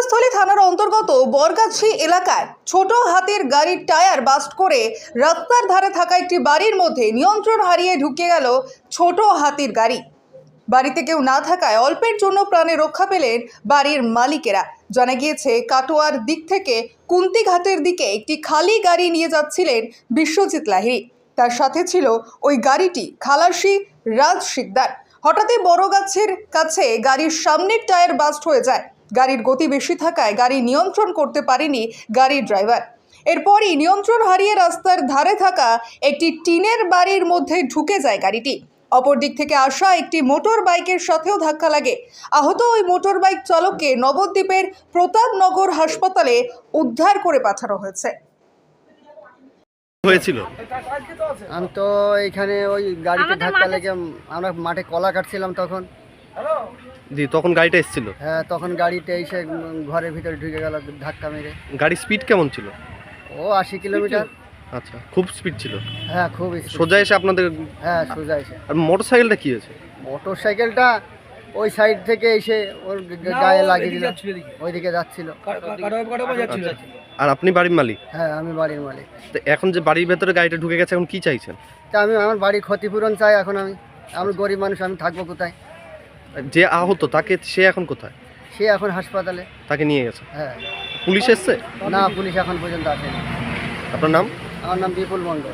ঘটনাস্থলে থানার অন্তর্গত বরগাছি এলাকায় ছোট হাতির গাড়ির টায়ার বাস্ট করে রাস্তার ধারে থাকা একটি বাড়ির মধ্যে নিয়ন্ত্রণ হারিয়ে ঢুকে গেল ছোট হাতির গাড়ি। বাড়িতে কেউ না থাকায় অল্পের জন্য প্রাণে রক্ষা পেলেন বাড়ির মালিকেরা। জানা গিয়েছে, কাটোয়ার দিক থেকে কুন্তিঘাটের দিকে একটি খালি গাড়ি নিয়ে যাচ্ছিলেন বিশ্বজিৎ লাহিড়ী। তার সাথে ছিল ওই গাড়িটি খালাসি রাজ শিকদার। হঠাৎই বড় গাছের কাছে গাড়ির সামনের টায়ার বাস্ট হয়ে যায়। গাড়ির গতি বেশি থাকায় গাড়ি নিয়ন্ত্রণ করতে পারেনি গাড়ির ড্রাইভার। এরপরই নিয়ন্ত্রণ হারিয়ে রাস্তার ধারে থাকা একটি টিনের বাড়ির মধ্যে ঢুকে যায় গাড়িটি। অপর দিক থেকে আসা একটি মোটর বাইকের সাথেও ধাক্কা লাগে। আহত ওই মোটর বাইক চালককে নবদ্বীপের প্রতাপনগর হাসপাতালে উদ্ধার করে পাঠানো হয়েছে। হয়েছিল? আমি তো এইখানে ওই গাড়িতে ধাক্কা লেগে আমরা মাঠে কলা কাটছিলাম তখন। জি তখন গাড়িটা এসেছিল? হ্যাঁ তখন গাড়িতে এসে ঘরের ভিতরে ঢুকে গেল ধাক্কা মেরে। গাড়ির স্পিড কেমন ছিল? ও আশি কিলোমিটার। আচ্ছা খুব স্পিড ছিল? হ্যাঁ খুব সোজা এসে আপনাদের হ্যাঁ সোজা এসে। আর মোটর সাইকেলটা কি হয়েছে? মোটর সাইকেলটা ওই সাইড থেকে এসে ওর গায়ে লাগিয়ে দিল। ওইদিকে যাচ্ছিল। আচ্ছা। আর আপনি বাড়ির মালিক? হ্যাঁ আমি বাড়ির মালিক। তো এখন যে বাড়ির ভেতরে গাড়িটা ঢুকে গেছে এখন কি চাইছেন? তা আমি আমার বাড়ির ক্ষতিপূরণ চাই এখন আমি। আমি গরিব মানুষ আমি থাকব কোথায়? যে আহত তাকে সে এখন কোথায়? সে এখন হাসপাতালে। তাকে নিয়ে গেছে? হ্যাঁ। পুলিশ এসছে? না পুলিশ এখন পর্যন্ত আসেনি। আপনার নাম? আমার নাম বিপুল মণ্ডল।